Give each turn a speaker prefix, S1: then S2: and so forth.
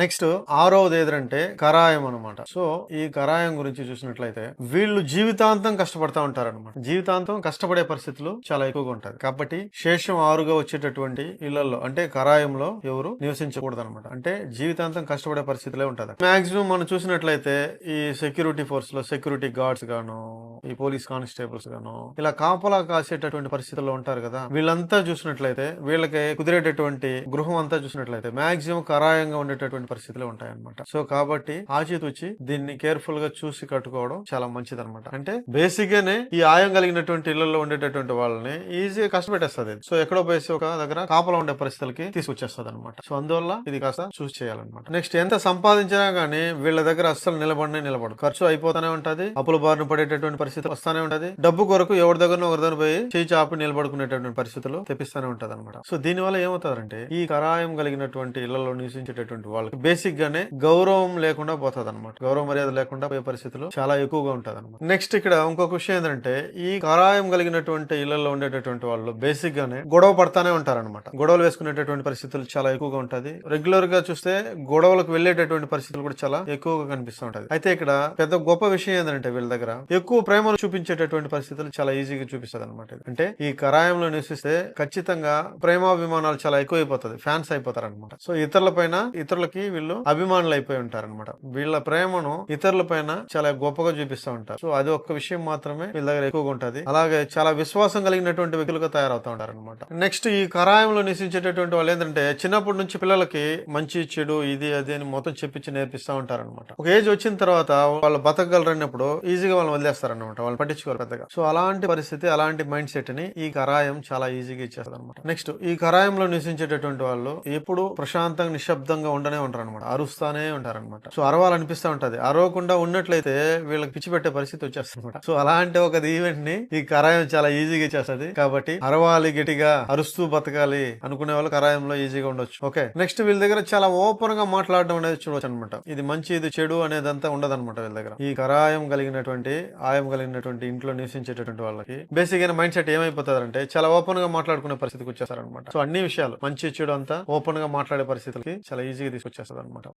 S1: Next ఆరవది ఏదంటే కరాయం అనమాట సో ఈ కరాయం గురించి చూసినట్లయితే వీళ్ళు జీవితాంతం కష్టపడతా ఉంటారన్నమాట. జీవితాంతం కష్టపడే పరిస్థితులు చాలా ఎక్కువగా ఉంటాయి. కాబట్టి శేషం ఆరుగా వచ్చేటటువంటి ఇళ్ళలో అంటే కరాయంలో ఎవరు నివసించకూడదు అనమాట అంటే జీవితాంతం కష్టపడే పరిస్థితులే ఉంటుంది మాక్సిమం మనం చూసినట్లయితే ఈ సెక్యూరిటీ ఫోర్స్లో సెక్యూరిటీ గార్డ్స్ గాను ఈ పోలీస్ కానిస్టేబుల్స్ గాను ఇలా కాపలా కాసేటటువంటి పరిస్థితుల్లో ఉంటారు కదా. వీళ్ళంతా చూసినట్లయితే వీళ్ళకి కుదిరేటటువంటి గృహం అంతా చూసినట్లయితే మాక్సిమం కరాయంగా ఉండేటటువంటి పరిస్థితులు ఉంటాయన్నమాట. సో కాబట్టి ఆచితూచి దీన్ని కేర్ఫుల్గా చూసి కట్టుకోవడం చాలా మంచిది అనమాట అంటే బేసిక్ గానే ఈ ఆయం కలిగినటువంటి ఇళ్ళలో ఉండేటటువంటి వాళ్ళని ఈజీగా కష్టపెట్టేస్తుంది. సో ఎక్కడో పోయేసి ఒక దగ్గర కాపలా ఉండే పరిస్థితులకి తీసుకొచ్చేస్తుంది అనమాట సో అందువల్ల ఇది కాస్త చూసి చేయాలన్నమాట. నెక్స్ట్ ఎంత సంపాదించినా గానీ వీళ్ళ దగ్గర అస్సలు నిలబడనే నిలబడు ఖర్చు అయిపోతానే ఉంటది అప్పుల బారిన పడేటటువంటి పరిస్థితి వస్తానే ఉంటది డబ్బు కొరకు ఎవరి దగ్గర ఒకరి దగ్గర పోయి చేయి చాపి నిలబడుకునేటటువంటి పరిస్థితులు తెప్పిస్తానే ఉంటది అనమాట సో దీని వల్ల ఏమవుతారంటే ఈ కరాయం కలిగినటువంటి ఇళ్ళలో నివసించేటటువంటి వాళ్ళకి బేసిక్ గానే గౌరవం లేకుండా పోతుంది అనమాట గౌరవ మర్యాద లేకుండా పోయే పరిస్థితులు చాలా ఎక్కువగా ఉంటుంది అనమాట నెక్స్ట్ ఇక్కడ ఇంకొక విషయం ఏంటంటే ఈ కరాయం కలిగినటువంటి ఇళ్ళలో ఉండేటటువంటి వాళ్ళు బేసిక్ గానే గొడవ పడతానే ఉంటారన్నమాట. గొడవలు వేసుకునేటటువంటి పరిస్థితులు చాలా ఎక్కువగా ఉంటది. రెగ్యులర్గా చూస్తే గొడవలకు వెళ్ళేటటువంటి పరిస్థితులు కూడా చాలా ఎక్కువగా కనిపిస్తూ ఉంటది అయితే ఇక్కడ పెద్ద గొప్ప విషయం ఏంటంటే వీళ్ళ దగ్గర ఎక్కువ ప్రేమను చూపించేటటువంటి పరిస్థితులు చాలా ఈజీగా చూపిస్తుంది అనమాట అంటే ఈ కరాయంలో నివసిస్తే ఖచ్చితంగా ప్రేమాభిమానాలు చాలా ఎక్కువైపోతుంది ఫ్యాన్స్ అయిపోతారు అనమాట సో ఇతరుల పైన ఇతరులకి వీళ్ళు అభిమానులు అయిపోయి ఉంటారు అనమాట వీళ్ళ ప్రేమను ఇతరుల పైన చాలా గొప్పగా చూపిస్తూ ఉంటారు. సో అది ఒక్క విషయం మాత్రమే వీళ్ళ దగ్గర ఎక్కువగా ఉంటది. అలాగే చాలా విశ్వాసం కలిగినటువంటి వ్యక్తులుగా తయారవుతూ ఉంటారు అనమాట నెక్స్ట్ ఈ కరాయంలో నివసించేటటువంటి వాళ్ళు ఏంటంటే చిన్నప్పటి నుంచి పిల్లలకి మంచి చెడు ఇది అది అని మొత్తం చెప్పించి నేర్పిస్తూ ఉంటారు అనమాట ఒక ఏజ్ వచ్చిన తర్వాత వాళ్ళు బతకగలరన్నప్పుడు ఈజీగా వాళ్ళు వదిలేస్తారు అనమాట వాళ్ళు పట్టించుకోరు పెద్దగా. సో అలాంటి పరిస్థితి అలాంటి మైండ్ సెట్ని ఈ కరాయం చాలా ఈజీగా ఇచ్చేస్తారు అనమాట నెక్స్ట్ ఈ కరాయంలో నివసించేటటువంటి వాళ్ళు ఎప్పుడు ప్రశాంతంగా నిశ్శబ్దంగా ఉండనే ఉంటారు. అనమాట అరుస్తానే ఉంటారు అనమాట సో అరవాలనిపిస్తూ ఉంటది. అరవకుండా ఉన్నట్లయితే వీళ్ళకి పిచ్చి పెట్టే పరిస్థితి వచ్చేస్తుంది అనమాట సో అలాంటి ఒక ఈవెంట్ని ఈ కరాయం చాలా ఈజీగా ఇచ్చేస్తుంది కాబట్టి అరవాలి గట్టిగా అరుస్తూ బతకాలి అనుకునే వాళ్ళు కరాయంలో ఈజీగా ఉండొచ్చు. ఓకే. నెక్స్ట్ వీళ్ళ దగ్గర చాలా ఓపెన్గా మాట్లాడడం అనేది చూడవచ్చు అనమాట ఇది మంచి ఇది చెడు అనేదంతా ఉండదు అనమాట వీళ్ళ దగ్గర. ఈ కరాయం కలిగినటువంటి ఆయం కలిగినటువంటి ఇంట్లో నివసించేటటువంటి వాళ్ళకి బేసిక్ అయిన మైండ్ సెట్ ఏమైపోతారంటే చాలా ఓపెన్గా మాట్లాడుకునే పరిస్థితికి వచ్చేస్తారనమాట సో అన్ని విషయాలు మంచి చెడు అంతా ఓపెన్గా మాట్లాడే పరిస్థితులకి చాలా ఈజీగా చేస్తుంది అనమాట